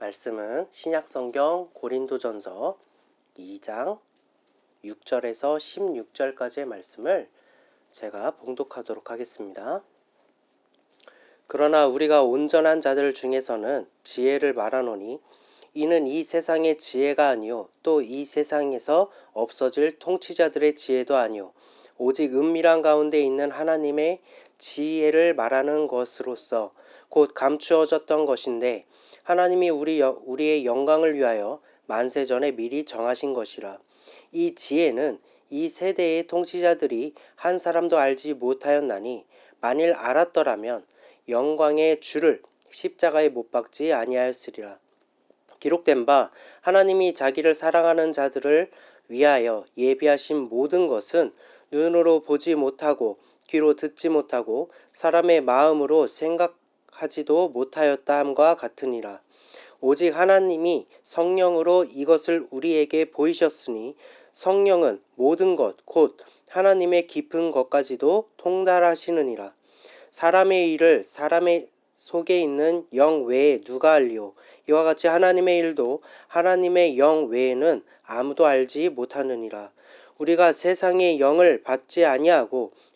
말씀은 신약성경 고린도전서 2장 6절에서 16절까지의 말씀을 제가 봉독하도록 하겠습니다. 그러나 우리가 온전한 자들 중에서는 지혜를 말하노니 이는 이 세상의 지혜가 아니요 또 이 세상에서 없어질 통치자들의 지혜도 아니요 오직 은밀한 가운데 있는 하나님의 지혜를 말하는 것으로서 곧 감추어졌던 것인데 하나님이 우리 여- 우리의 영광을 위하여 만세 전에 미리 정하신 것이라 이 지혜는 이 세대의 통치자들이 한 사람도 알지 못하였나니 만일 알았더라면 영광의 주를 십자가에 못 박지 아니하였으리라 기록된 바 하나님이 자기를 사랑하는 자들을 위하여 예비하신 모든 것은 눈으로 보지 못하고 귀로 듣지 못하고 사람의 마음으로 생각하지도 못하였다 함과 같으니라. 오직 하나님이 성령으로 이것을 우리에게 보이셨으니 성령은 모든 것 곧 하나님의 깊은 것까지도 통달하시느니라. 사람의 일을 사람의 속에 있는 영 외에 누가 알리오 이와 같이 하나님의 일도 하나님의 영 외에는 아무도 알지 못하느니라 우리가 세상의 영을 받지 아니하고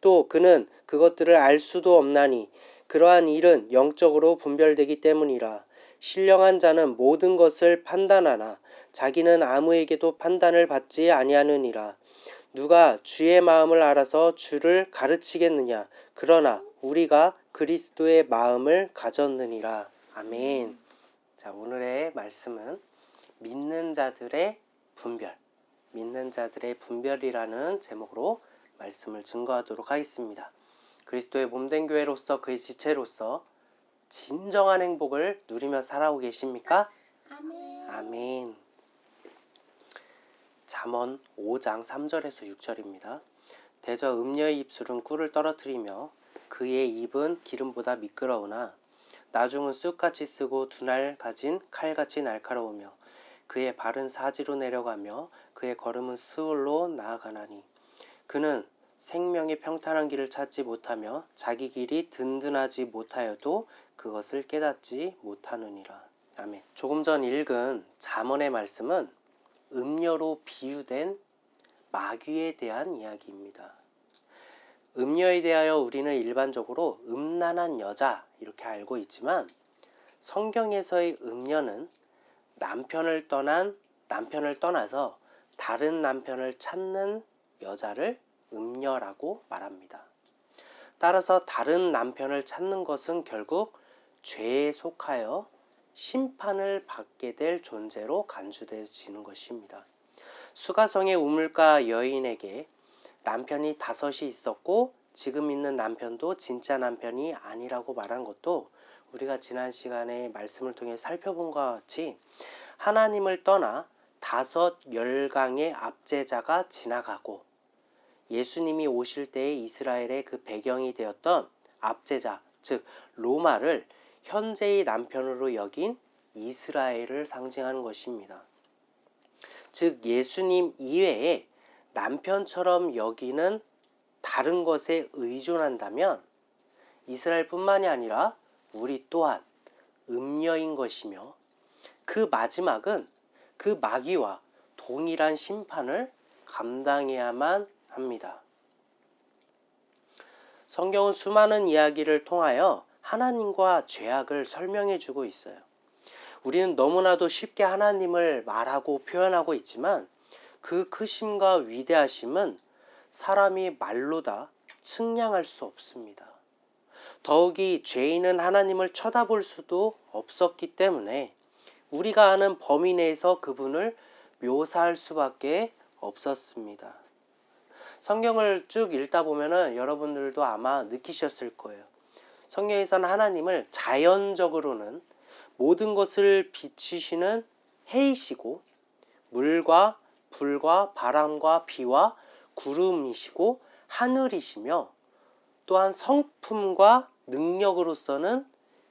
또 그는 그것들을 알 수도 없나니 그러한 일은 영적으로 분별되기 때문이라. 신령한 자는 모든 것을 판단하나 자기는 아무에게도 판단을 받지 아니하느니라. 누가 주의 마음을 알아서 주를 가르치겠느냐? 그러나 우리가 그리스도의 마음을 가졌느니라. 아멘. 자, 오늘의 말씀은 믿는 자들의 분별, 믿는 자들의 분별이라는 제목으로 말씀을 증거하도록 하겠습니다. 그리스도의 몸된 교회로서 그의 지체로서 진정한 행복을 누리며 살아오고 계십니까? 아멘. 아멘. 잠언 5장 3절에서 6절입니다. 대저 음녀의 입술은 꿀을 떨어뜨리며 그의 입은 기름보다 미끄러우나 나중은 쑥같이 쓰고 두날 가진 칼같이 날카로우며 그의 발은 사지로 내려가며 그의 걸음은 스올로 나아가나니 그는 생명의 평탄한 길을 찾지 못하며 자기 길이 든든하지 못하여도 그것을 깨닫지 못하느니라. 아멘. 조금 전 읽은 잠언의 말씀은 음녀로 비유된 마귀에 대한 이야기입니다. 음녀에 대하여 우리는 일반적으로 음란한 여자 이렇게 알고 있지만 성경에서의 음녀는 남편을 떠난 남편을 떠나서 다른 남편을 찾는 여자를 음녀라고 말합니다. 따라서 다른 남편을 찾는 것은 결국 죄에 속하여 심판을 받게 될 존재로 간주되어지는 것입니다. 수가성의 우물가 여인에게 남편이 다섯이 있었고 지금 있는 남편도 진짜 남편이 아니라고 말한 것도 우리가 지난 시간에 말씀을 통해 살펴본 것 같이 하나님을 떠나 다섯 열강의 압제자가 지나가고 예수님이 오실 때의 이스라엘의 그 배경이 되었던 압제자, 즉 로마를 현재의 남편으로 여긴 이스라엘을 상징하는 것입니다. 즉 예수님 이외에 남편처럼 여기는 다른 것에 의존한다면 이스라엘뿐만이 아니라 우리 또한 음녀인 것이며 그 마지막은 그 마귀와 동일한 심판을 감당해야만 합니다. 성경은 수많은 이야기를 통하여 하나님과 죄악을 설명해 주고 있어요. 우리는 너무나도 쉽게 하나님을 말하고 표현하고 있지만 그 크심과 위대하심은 사람이 말로 다 측량할 수 없습니다. 더욱이 죄인은 하나님을 쳐다볼 수도 없었기 때문에 우리가 아는 범위 내에서 그분을 묘사할 수밖에 없었습니다. 성경을 쭉 읽다 보면은 여러분들도 아마 느끼셨을 거예요. 성경에서는 하나님을 자연적으로는 모든 것을 비추시는 해이시고 물과 불과 바람과 비와 구름이시고 하늘이시며 또한 성품과 능력으로서는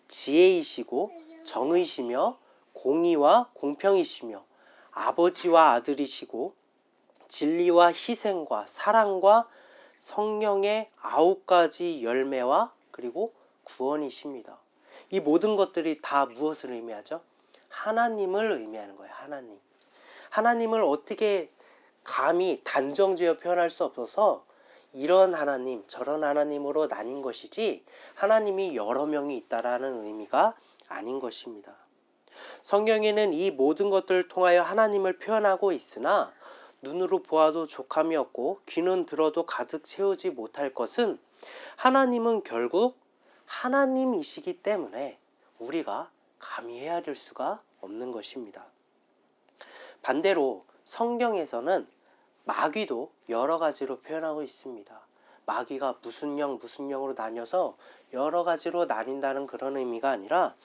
지혜이시고 정의시며 공의와 공평이시며 아버지와 아들이시고 진리와 희생과 사랑과 성령의 아홉 가지 열매와 그리고 구원이십니다. 이 모든 것들이 다 무엇을 의미하죠? 하나님을 의미하는 거예요. 하나님. 하나님을 어떻게 감히 단정지어 표현할 수 없어서 이런 하나님, 저런 하나님으로 나뉜 것이지 하나님이 여러 명이 있다라는 의미가 아닌 것입니다. 성경에는 이 모든 것들을 통하여 하나님을 표현하고 있으나 눈으로 보아도 족함이 없고 귀는 들어도 가득 채우지 못할 것은 하나님은 결국 하나님이시기 때문에 우리가 감히 헤아릴 수가 없는 것입니다. 반대로 성경에서는 마귀도 여러 가지로 표현하고 있습니다. 마귀가 무슨 영, 무슨 영으로 나뉘어서 여러 가지로 나뉜다는 그런 의미가 아니라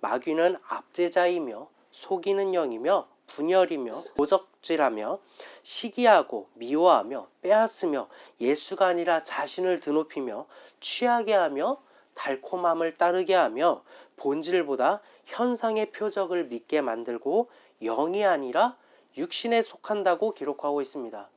마귀는 압제자이며 속이는 영이며 분열이며 도적 질하며 시기하고 미워하며 빼앗으며 예수가 아니라 자신을 드높이며 취하게 하며 달콤함을 따르게 하며 본질보다 현상의 표적을 믿게 만들고 영이 아니라 육신에 속한다고 기록하고 있습니다.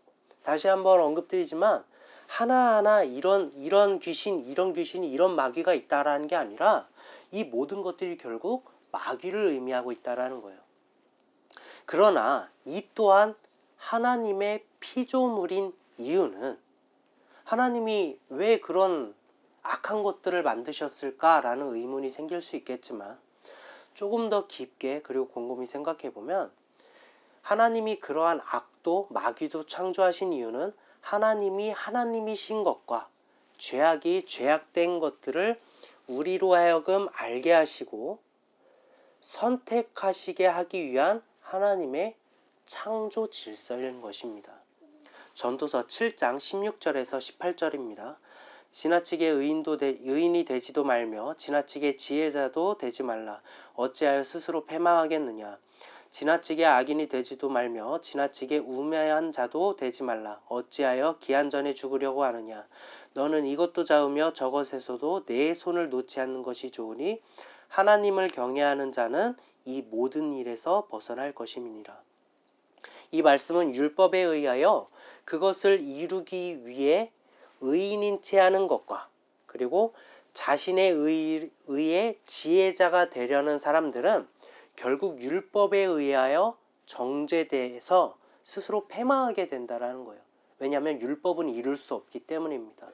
다시 한번 언급드리지만 하나하나 이런 이런 귀신, 이런 귀신이 이런 마귀가 있다라는 게 아니라 이 모든 것들이 결국 마귀를 의미하고 있다라는 거예요. 그러나 이 또한 하나님의 피조물인 이유는 하나님이 왜 그런 악한 것들을 만드셨을까라는 의문이 생길 수 있겠지만 조금 더 깊게 그리고 곰곰이 생각해 보면 하나님이 그러한 악도 마귀도 창조하신 이유는 하나님이 하나님이신 것과 죄악이 죄악된 것들을 우리로 하여금 알게 하시고 선택하시게 하기 위한 하나님의 창조 질서인 것입니다. 전도서 7장 16절에서 18절입니다. 지나치게 의인도 되, 의인이 되지도 말며 지나치게 지혜자도 되지 말라. 어찌하여 스스로 패망하겠느냐? 지나치게 악인이 되지도 말며 지나치게 우매한 자도 되지 말라. 어찌하여 기한 전에 죽으려고 하느냐? 너는 이것도 자으며 저것에서도 내 손을 놓지 않는 것이 좋으니 하나님을 경외하는 자는 이 모든 일에서 벗어날 것임이니라. 이 말씀은 율법에 의하여 그것을 이루기 위해 의인인 채 하는 것과 그리고 자신의 의, 의에 지혜자가 되려는 사람들은 결국 율법에 의하여 정죄돼서 스스로 패망하게 된다라는 거예요. 왜냐하면 율법은 이룰 수 없기 때문입니다.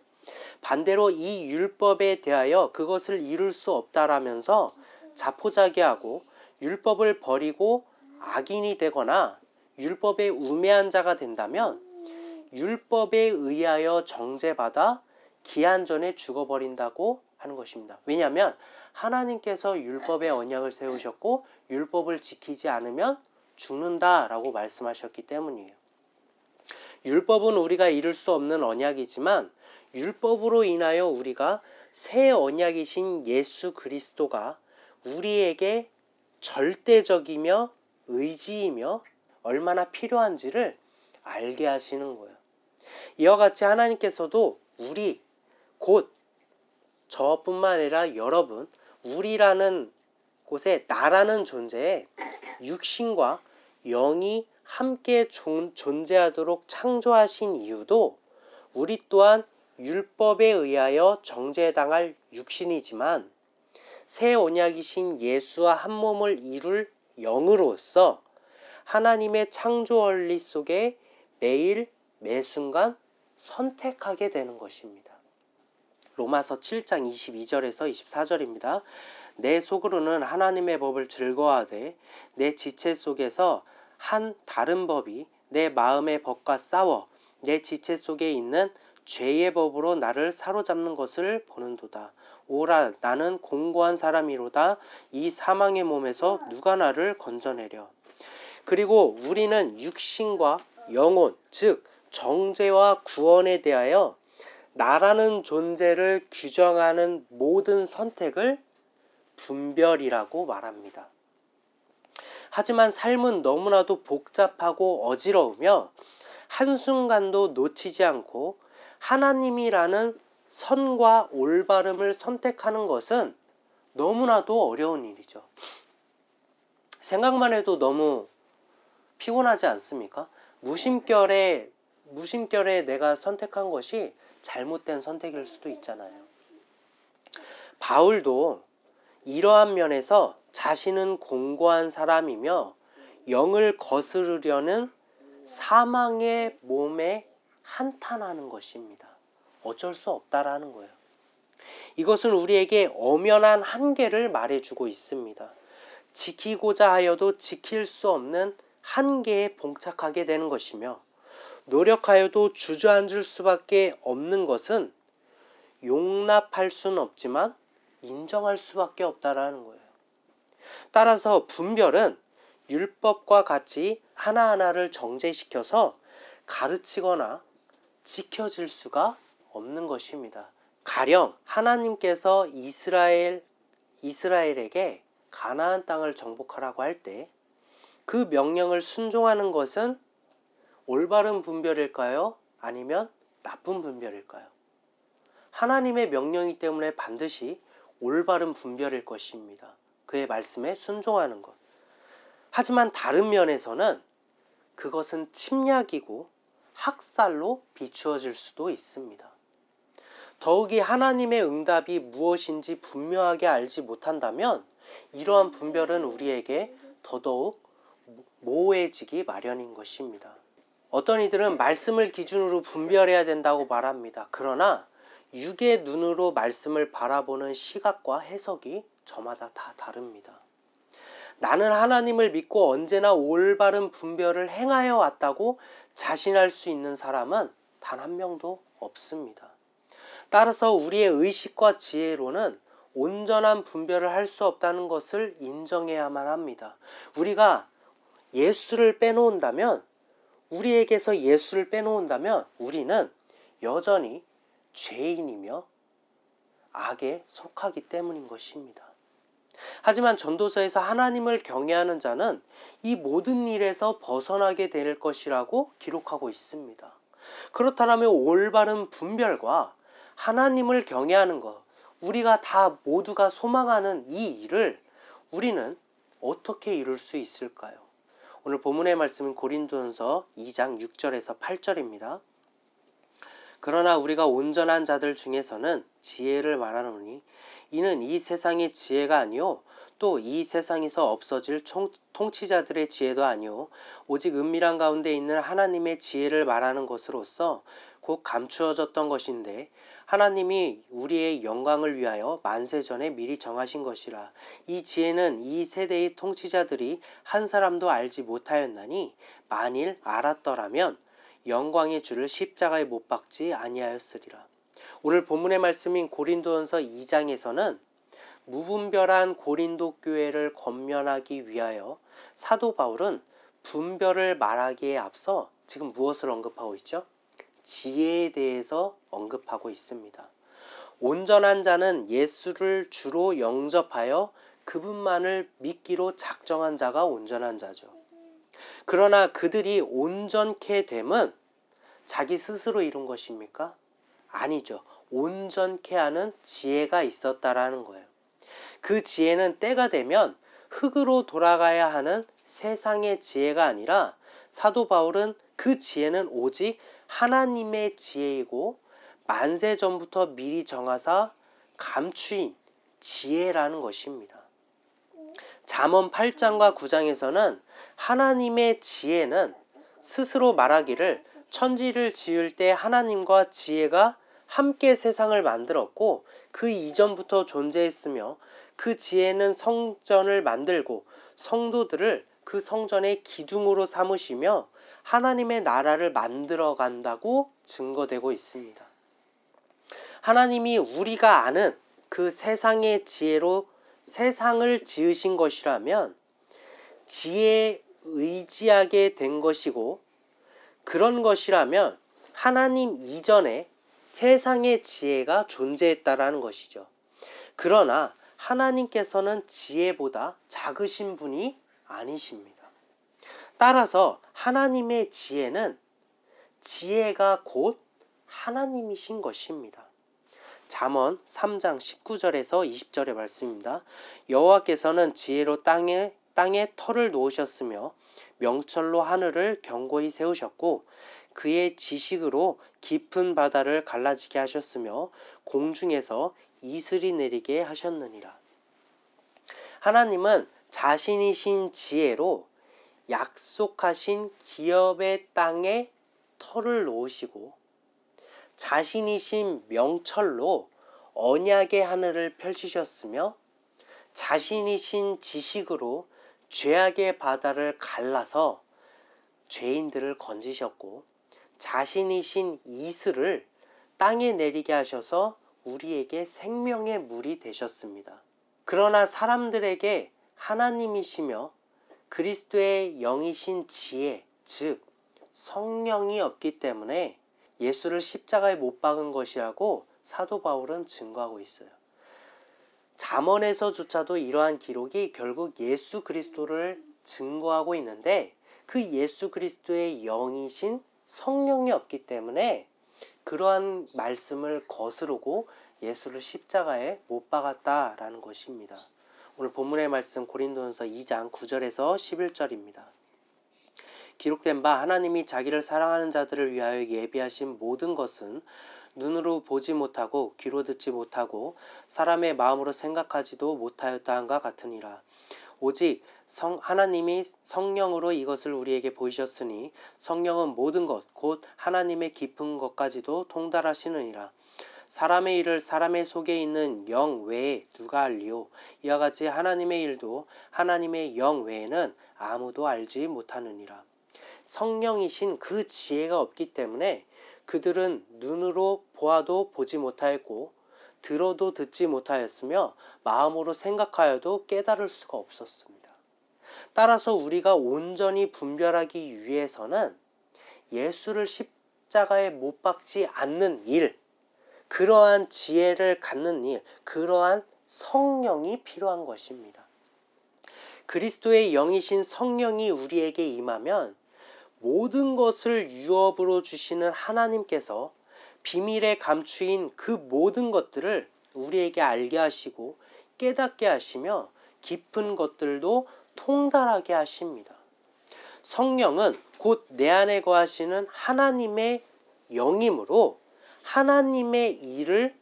반대로 이 율법에 대하여 그것을 이룰 수 없다라면서 자포자기하고 율법을 버리고 악인이 되거나 율법에 우매한 자가 된다면 율법에 의하여 정죄받아 기한 전에 죽어버린다고 하는 것입니다. 왜냐하면 하나님께서 율법의 언약을 세우셨고 율법을 지키지 않으면 죽는다라고 말씀하셨기 때문이에요. 율법은 우리가 이룰 수 없는 언약이지만 율법으로 인하여 우리가 새 언약이신 예수 그리스도가 우리에게 절대적이며 의지이며 얼마나 필요한지를 알게 하시는 거예요. 이와 같이 하나님께서도 우리 곧 저뿐만 아니라 여러분 우리라는 곳에 나라는 존재에 육신과 영이 함께 존재하도록 창조하신 이유도 우리 또한 율법에 의하여 정죄당할 육신이지만 새 언약이신 예수와 한 몸을 이룰 영으로서 하나님의 창조 원리 속에 매일 매 순간 선택하게 되는 것입니다. 로마서 7장 22절에서 24절입니다. 내 속으로는 하나님의 법을 즐거워하되 내 지체 속에서 한 다른 법이 내 마음의 법과 싸워 내 지체 속에 있는 죄의 법으로 나를 사로잡는 것을 보는도다. 오라 나는 공고한 사람이로다. 이 사망의 몸에서 누가 나를 건져내려. 그리고 우리는 육신과 영혼 즉 정죄와 구원에 대하여 나라는 존재를 규정하는 모든 선택을 분별이라고 말합니다. 하지만 삶은 너무나도 복잡하고 어지러우며 한순간도 놓치지 않고 하나님이라는 선과 올바름을 선택하는 것은 너무나도 어려운 일이죠. 생각만 해도 너무 피곤하지 않습니까? 무심결에 무심결에 내가 선택한 것이 잘못된 선택일 수도 있잖아요. 바울도 이러한 면에서 자신은 공고한 사람이며 영을 거스르려는 사망의 몸에 한탄하는 것입니다. 어쩔 수 없다라는 거예요. 이것은 우리에게 엄연한 한계를 말해주고 있습니다. 지키고자 하여도 지킬 수 없는 한계에 봉착하게 되는 것이며 노력하여도 주저앉을 수밖에 없는 것은 용납할 수는 없지만 인정할 수밖에 없다라는 거예요. 따라서 분별은 율법과 같이 하나하나를 정제시켜서 가르치거나 지켜질 수가 없는 것입니다. 가령 하나님께서 이스라엘 이스라엘에게 가나안 땅을 정복하라고 할 때 그 명령을 순종하는 것은 올바른 분별일까요? 아니면 나쁜 분별일까요? 하나님의 명령이기 때문에 반드시 올바른 분별일 것입니다. 그의 말씀에 순종하는 것. 하지만 다른 면에서는 그것은 침략이고 학살로 비추어질 수도 있습니다. 더욱이 하나님의 응답이 무엇인지 분명하게 알지 못한다면 이러한 분별은 우리에게 더더욱 모호해지기 마련인 것입니다. 어떤 이들은 말씀을 기준으로 분별해야 된다고 말합니다. 그러나 육의 눈으로 말씀을 바라보는 시각과 해석이 저마다 다 다릅니다. 나는 하나님을 믿고 언제나 올바른 분별을 행하여 왔다고 자신할 수 있는 사람은 단 한 명도 없습니다. 따라서 우리의 의식과 지혜로는 온전한 분별을 할 수 없다는 것을 인정해야만 합니다. 우리가 예수를 빼놓는다면, 우리에게서 예수를 빼놓는다면, 우리는 여전히 죄인이며 악에 속하기 때문인 것입니다. 하지만 전도서에서 하나님을 경외하는 자는 이 모든 일에서 벗어나게 될 것이라고 기록하고 있습니다. 그렇다면 올바른 분별과 하나님을 경외하는 것, 우리가 다 모두가 소망하는 이 일을 우리는 어떻게 이룰 수 있을까요? 오늘 본문의 말씀은 고린도전서 2장 6절에서 8절입니다. 그러나 우리가 온전한 자들 중에서는 지혜를 말하노니 이는 이 세상의 지혜가 아니요 또 이 세상에서 없어질 통치자들의 지혜도 아니요 오직 은밀한 가운데 있는 하나님의 지혜를 말하는 것으로서 곧 감추어졌던 것인데 하나님이 우리의 영광을 위하여 만세 전에 미리 정하신 것이라 이 지혜는 이 세대의 통치자들이 한 사람도 알지 못하였나니 만일 알았더라면 영광의 주를 십자가에 못 박지 아니하였으리라. 오늘 본문의 말씀인 고린도전서 2장에서는 무분별한 고린도 교회를 권면하기 위하여 사도 바울은 분별을 말하기에 앞서 지금 무엇을 언급하고 있죠? 지혜에 대해서 언급하고 있습니다. 온전한 자는 예수를 주로 영접하여 그분만을 믿기로 작정한 자가 온전한 자죠. 그러나 그들이 온전케 됨은 자기 스스로 이룬 것입니까? 아니죠. 온전케 하는 지혜가 있었다라는 거예요. 그 지혜는 때가 되면 흙으로 돌아가야 하는 세상의 지혜가 아니라 사도 바울은 그 지혜는 오직 하나님의 지혜이고 만세 전부터 미리 정하사 감추인 지혜라는 것입니다. 잠언 8장과 9장에서는 하나님의 지혜는 스스로 말하기를 천지를 지을 때 하나님과 지혜가 함께 세상을 만들었고 그 이전부터 존재했으며 그 지혜는 성전을 만들고 성도들을 그 성전의 기둥으로 삼으시며 하나님의 나라를 만들어 간다고 증거되고 있습니다. 하나님이 우리가 아는 그 세상의 지혜로 세상을 지으신 것이라면 지혜에 의지하게 된 것이고 그런 것이라면 하나님 이전에 세상의 지혜가 존재했다라는 것이죠. 그러나 하나님께서는 지혜보다 작으신 분이 아니십니다. 따라서 하나님의 지혜는 지혜가 곧 하나님이신 것입니다. 잠언 3장 19절에서 20절의 말씀입니다. 여호와께서는 지혜로 땅에 땅에 터를 놓으셨으며 명철로 하늘을 견고히 세우셨고 그의 지식으로 깊은 바다를 갈라지게 하셨으며 공중에서 이슬이 내리게 하셨느니라. 하나님은 자신이신 지혜로 약속하신 기업의 땅에 터를 놓으시고 자신이신 명철로 언약의 하늘을 펼치셨으며 자신이신 지식으로 죄악의 바다를 갈라서 죄인들을 건지셨고 자신이신 이슬을 땅에 내리게 하셔서 우리에게 생명의 물이 되셨습니다. 그러나 사람들에게 하나님이시며 그리스도의 영이신 지혜, 즉 성령이 없기 때문에 예수를 십자가에 못 박은 것이라고 사도 바울은 증거하고 있어요. 잠언에서조차도 이러한 기록이 결국 예수 그리스도를 증거하고 있는데 그 예수 그리스도의 영이신 성령이 없기 때문에 그러한 말씀을 거스르고 예수를 십자가에 못 박았다라는 것입니다. 오늘 본문의 말씀 고린도전서 2장 9절에서 11절입니다. 기록된 바 하나님이 자기를 사랑하는 자들을 위하여 예비하신 모든 것은 눈으로 보지 못하고 귀로 듣지 못하고 사람의 마음으로 생각하지도 못하였다 한과 같으니라. 오직 성 하나님이 성령으로 이것을 우리에게 보이셨으니 성령은 모든 것 곧 하나님의 깊은 것까지도 통달하시느니라. 사람의 일을 사람의 속에 있는 영 외에 누가 알리오? 이와 같이 하나님의 일도 하나님의 영 외에는 아무도 알지 못하느니라. 성령이신 그 지혜가 없기 때문에 그들은 눈으로 보아도 보지 못하였고 들어도 듣지 못하였으며 마음으로 생각하여도 깨달을 수가 없었습니다. 따라서 우리가 온전히 분별하기 위해서는 예수를 십자가에 못 박지 않는 일, 그러한 지혜를 갖는 일, 그러한 성령이 필요한 것입니다. 그리스도의 영이신 성령이 우리에게 임하면 모든 것을 유업으로 주시는 하나님께서 비밀에 감추인 그 모든 것들을 우리에게 알게 하시고 깨닫게 하시며 깊은 것들도 통달하게 하십니다. 성령은 곧 내 안에 거하시는 하나님의 영이므로 하나님의 일을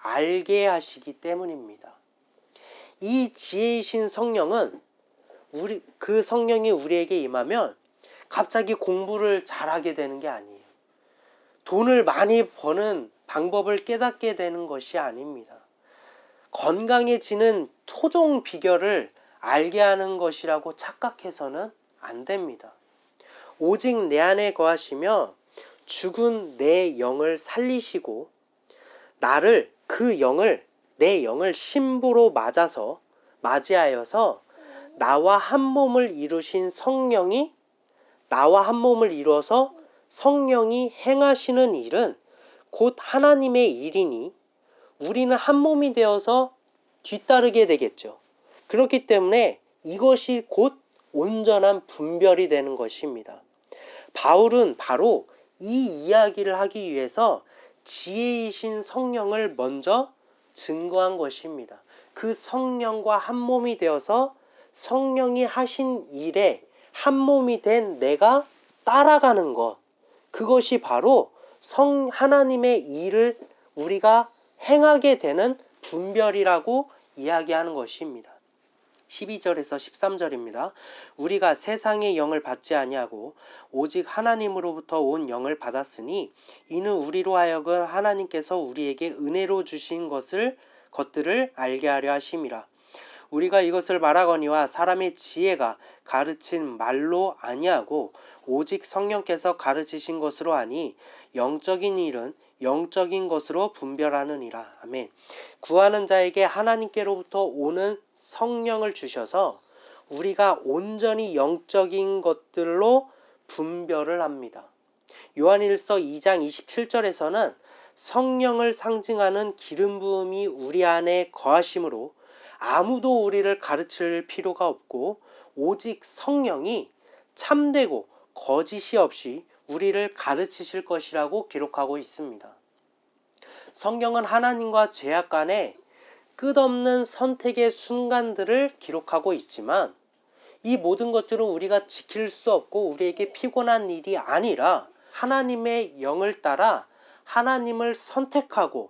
알게 하시기 때문입니다. 이 지혜이신 성령은 우리 그 성령이 우리에게 임하면 갑자기 공부를 잘하게 되는 게 아니에요. 돈을 많이 버는 방법을 깨닫게 되는 것이 아닙니다. 건강해지는 토종 비결을 알게 하는 것이라고 착각해서는 안 됩니다. 오직 내 안에 거하시며 죽은 내 영을 살리시고 나를 그 영을 내 영을 신부로 맞아서 맞이하여서 나와 한 몸을 이루신 성령이 나와 한 몸을 이루어서 성령이 행하시는 일은 곧 하나님의 일이니 우리는 한 몸이 되어서 뒤따르게 되겠죠. 그렇기 때문에 이것이 곧 온전한 분별이 되는 것입니다. 바울은 바로 이 이야기를 하기 위해서 지혜이신 성령을 먼저 증거한 것입니다. 그 성령과 한 몸이 되어서 성령이 하신 일에 한 몸이 된 내가 따라가는 것. 그것이 바로 성 하나님의 일을 우리가 행하게 되는 분별이라고 이야기하는 것입니다. 12절에서 13절입니다. 우리가 세상의 영을 받지 아니하고 오직 하나님으로부터 온 영을 받았으니 이는 우리로 하여금 하나님께서 우리에게 은혜로 주신 것을 것들을 알게 하려 하심이라. 우리가 이것을 말하거니와 사람의 지혜가 가르친 말로 아니하고 오직 성령께서 가르치신 것으로 하니 영적인 일은 영적인 것으로 분별하느니라. 아멘. 구하는 자에게 하나님께로부터 오는 성령을 주셔서 우리가 온전히 영적인 것들로 분별을 합니다. 요한일서 2장 27절에서는 성령을 상징하는 기름 부음이 우리 안에 거하심으로 아무도 우리를 가르칠 필요가 없고 오직 성령이 참되고 거짓이 없이 우리를 가르치실 것이라고 기록하고 있습니다. 성경은 하나님과 죄악 간의 끝없는 선택의 순간들을 기록하고 있지만 이 모든 것들은 우리가 지킬 수 없고 우리에게 피곤한 일이 아니라 하나님의 영을 따라 하나님을 선택하고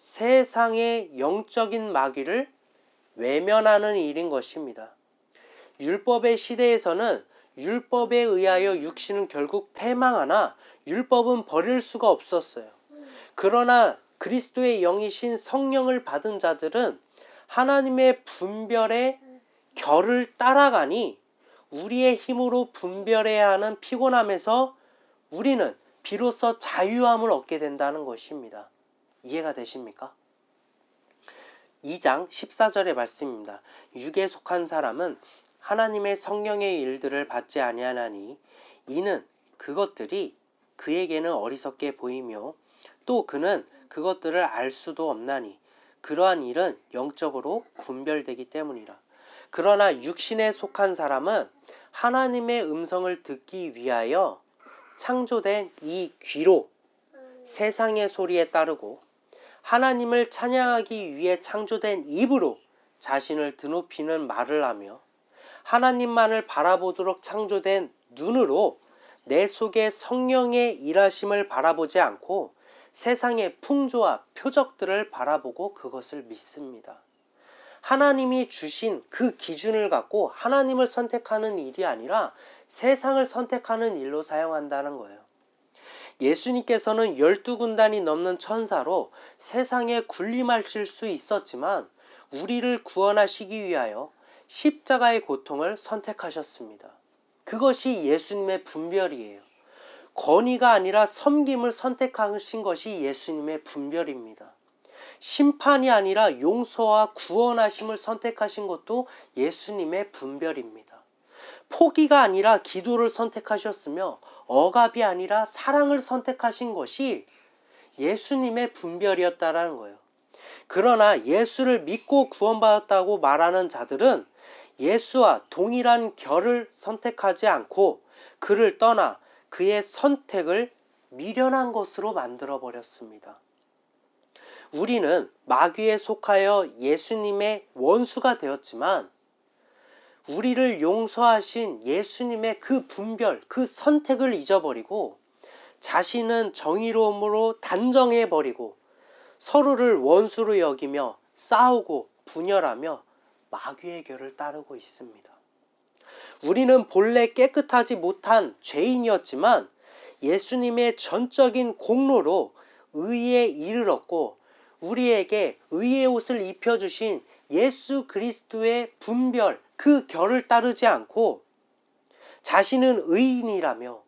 세상의 영적인 마귀를 외면하는 일인 것입니다. 율법의 시대에서는 율법에 의하여 육신은 결국 패망하나 율법은 버릴 수가 없었어요. 그러나 그리스도의 영이신 성령을 받은 자들은 하나님의 분별의 결을 따라가니 우리의 힘으로 분별해야 하는 피곤함에서 우리는 비로소 자유함을 얻게 된다는 것입니다. 이해가 되십니까? 2장 14절의 말씀입니다. 육에 속한 사람은 하나님의 성령의 일들을 받지 아니하나니 이는 그것들이 그에게는 어리석게 보이며 또 그는 그것들을 알 수도 없나니 그러한 일은 영적으로 분별되기 때문이라. 그러나 육신에 속한 사람은 하나님의 음성을 듣기 위하여 창조된 이 귀로 세상의 소리에 따르고 하나님을 찬양하기 위해 창조된 입으로 자신을 드높이는 말을 하며 하나님만을 바라보도록 창조된 눈으로 내 속에 성령의 일하심을 바라보지 않고 세상의 풍조와 표적들을 바라보고 그것을 믿습니다. 하나님이 주신 그 기준을 갖고 하나님을 선택하는 일이 아니라 세상을 선택하는 일로 사용한다는 거예요. 예수님께서는 열두 군단이 넘는 천사로 세상에 군림하실 수 있었지만 우리를 구원하시기 위하여 십자가의 고통을 선택하셨습니다. 그것이 예수님의 분별이에요. 권위가 아니라 섬김을 선택하신 것이 예수님의 분별입니다. 심판이 아니라 용서와 구원하심을 선택하신 것도 예수님의 분별입니다. 포기가 아니라 기도를 선택하셨으며 억압이 아니라 사랑을 선택하신 것이 예수님의 분별이었다라는 거예요. 그러나 예수를 믿고 구원받았다고 말하는 자들은 예수와 동일한 결을 선택하지 않고 그를 떠나 그의 선택을 미련한 것으로 만들어 버렸습니다. 우리는 마귀에 속하여 예수님의 원수가 되었지만 우리를 용서하신 예수님의 그 분별, 그 선택을 잊어버리고 자신은 정의로움으로 단정해 버리고 서로를 원수로 여기며 싸우고 분열하며 마귀의 결을 따르고 있습니다. 우리는 본래 깨끗하지 못한 죄인이었지만 예수님의 전적인 공로로 의에 이르렀고 우리에게 의의 옷을 입혀주신 예수 그리스도의 분별, 그 결을 따르지 않고 자신은 의인이라며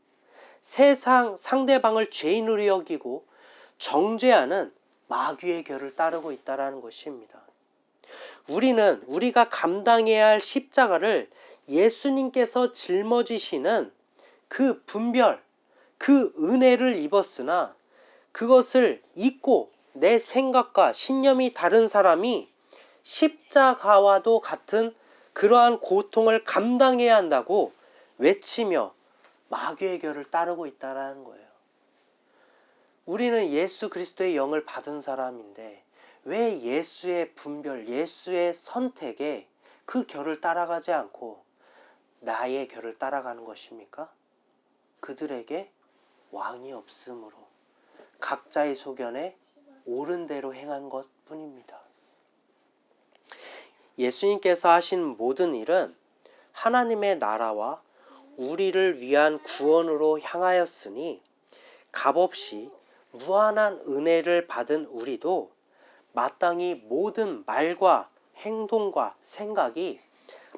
세상 상대방을 죄인으로 여기고 정죄하는 마귀의 결을 따르고 있다라는 것입니다. 우리는 우리가 감당해야 할 십자가를 예수님께서 짊어지시는 그 분별, 그 은혜를 입었으나 그것을 잊고 내 생각과 신념이 다른 사람이 십자가와도 같은 그러한 고통을 감당해야 한다고 외치며 마귀의 결을 따르고 있다라는 거예요. 우리는 예수 그리스도의 영을 받은 사람인데 왜 예수의 분별, 예수의 선택에 그 결을 따라가지 않고 나의 결을 따라가는 것입니까? 그들에게 왕이 없으므로 각자의 소견에 옳은 대로 행한 것 뿐입니다. 예수님께서 하신 모든 일은 하나님의 나라와 우리를 위한 구원으로 향하였으니 값없이 무한한 은혜를 받은 우리도 마땅히 모든 말과 행동과 생각이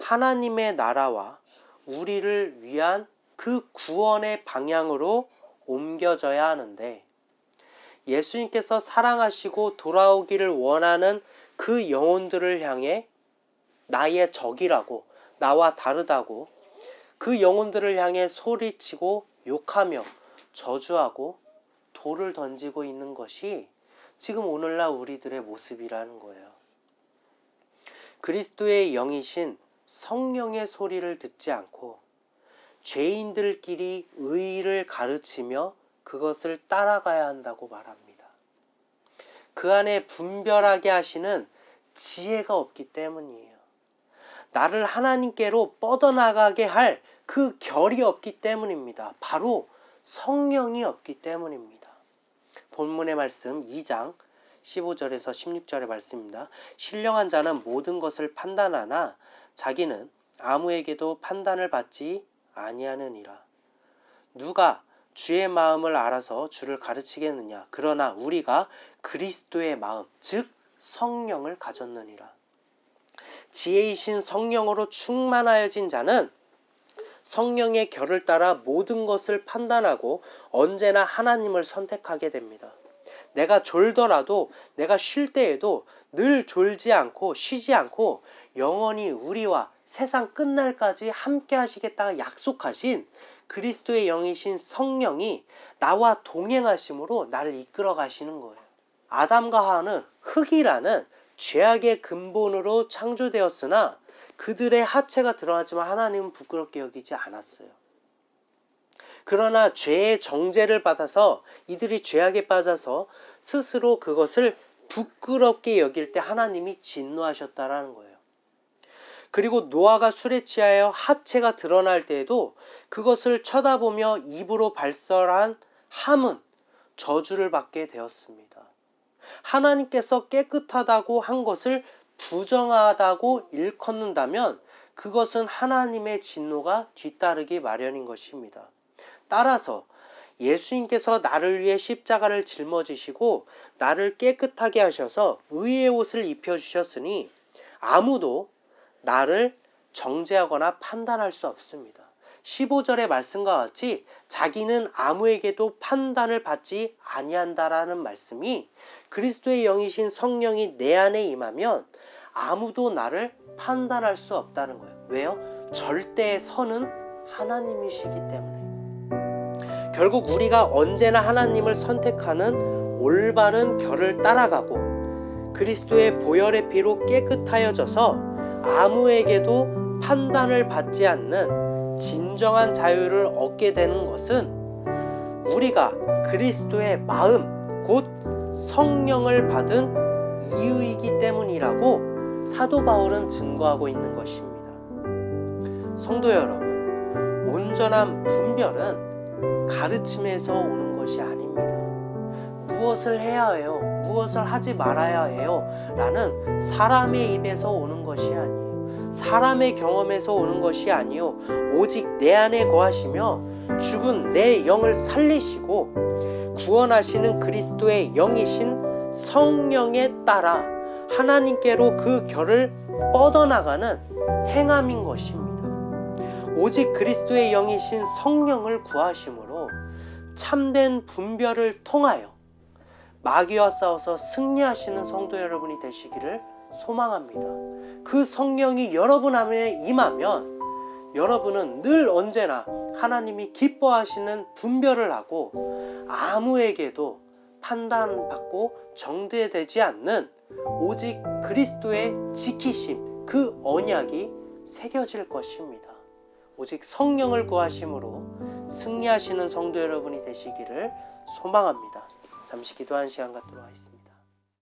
하나님의 나라와 우리를 위한 그 구원의 방향으로 옮겨져야 하는데 예수님께서 사랑하시고 돌아오기를 원하는 그 영혼들을 향해 나의 적이라고 나와 다르다고 그 영혼들을 향해 소리치고 욕하며 저주하고 돌을 던지고 있는 것이 지금 오늘날 우리들의 모습이라는 거예요. 그리스도의 영이신 성령의 소리를 듣지 않고 죄인들끼리 의를 가르치며 그것을 따라가야 한다고 말합니다. 그 안에 분별하게 하시는 지혜가 없기 때문이에요. 나를 하나님께로 뻗어나가게 할 그 결이 없기 때문입니다. 바로 성령이 없기 때문입니다. 본문의 말씀 2장 15절에서 16절의 말씀입니다. 신령한 자는 모든 것을 판단하나 자기는 아무에게도 판단을 받지 아니하느니라. 누가 주의 마음을 알아서 주를 가르치겠느냐? 그러나 우리가 그리스도의 마음, 즉 성령을 가졌느니라. 지혜이신 성령으로 충만하여진 자는 성령의 결을 따라 모든 것을 판단하고 언제나 하나님을 선택하게 됩니다. 내가 졸더라도 내가 쉴 때에도 늘 졸지 않고 쉬지 않고 영원히 우리와 세상 끝날까지 함께 하시겠다가 약속하신 그리스도의 영이신 성령이 나와 동행하심으로 나를 이끌어 가시는 거예요. 아담과 하와는 흙이라는 죄악의 근본으로 창조되었으나 그들의 하체가 드러나지만 하나님은 부끄럽게 여기지 않았어요. 그러나 죄의 정죄를 받아서 이들이 죄악에 빠져서 스스로 그것을 부끄럽게 여길 때 하나님이 진노하셨다라는 거예요. 그리고 노아가 술에 취하여 하체가 드러날 때에도 그것을 쳐다보며 입으로 발설한 함은 저주를 받게 되었습니다. 하나님께서 깨끗하다고 한 것을 부정하다고 일컫는다면 그것은 하나님의 진노가 뒤따르기 마련인 것입니다. 따라서 예수님께서 나를 위해 십자가를 짊어지시고 나를 깨끗하게 하셔서 의의 옷을 입혀 주셨으니 아무도 나를 정죄하거나 판단할 수 없습니다. 15절의 말씀과 같이 자기는 아무에게도 판단을 받지 아니한다라는 말씀이 그리스도의 영이신 성령이 내 안에 임하면 아무도 나를 판단할 수 없다는 거예요. 왜요? 절대의 선은 하나님이시기 때문에. 결국 우리가 언제나 하나님을 선택하는 올바른 결을 따라가고 그리스도의 보혈의 피로 깨끗하여져서 아무에게도 판단을 받지 않는 진정한 자유를 얻게 되는 것은 우리가 그리스도의 마음, 곧 성령을 받은 이유이기 때문이라고 사도 바울은 증거하고 있는 것입니다. 성도 여러분, 온전한 분별은 가르침에서 오는 것이 아닙니다. 무엇을 해야 해요? 무엇을 하지 말아야 해요? 라는 사람의 입에서 오는 것이 아니에요. 사람의 경험에서 오는 것이 아니요. 오직 내 안에 거하시며 죽은 내 영을 살리시고 구원하시는 그리스도의 영이신 성령에 따라 하나님께로 그 결을 뻗어나가는 행함인 것입니다. 오직 그리스도의 영이신 성령을 구하심으로 참된 분별을 통하여 마귀와 싸워서 승리하시는 성도 여러분이 되시기를 소망합니다. 그 성령이 여러분 안에 임하면 여러분은 늘 언제나 하나님이 기뻐하시는 분별을 하고 아무에게도 판단받고 정죄되지 않는 오직 그리스도의 지키심 그 언약이 새겨질 것입니다. 오직 성령을 구하심으로 승리하시는 성도 여러분이 되시기를 소망합니다. 잠시 기도한 시간 갖도록 하겠습니다.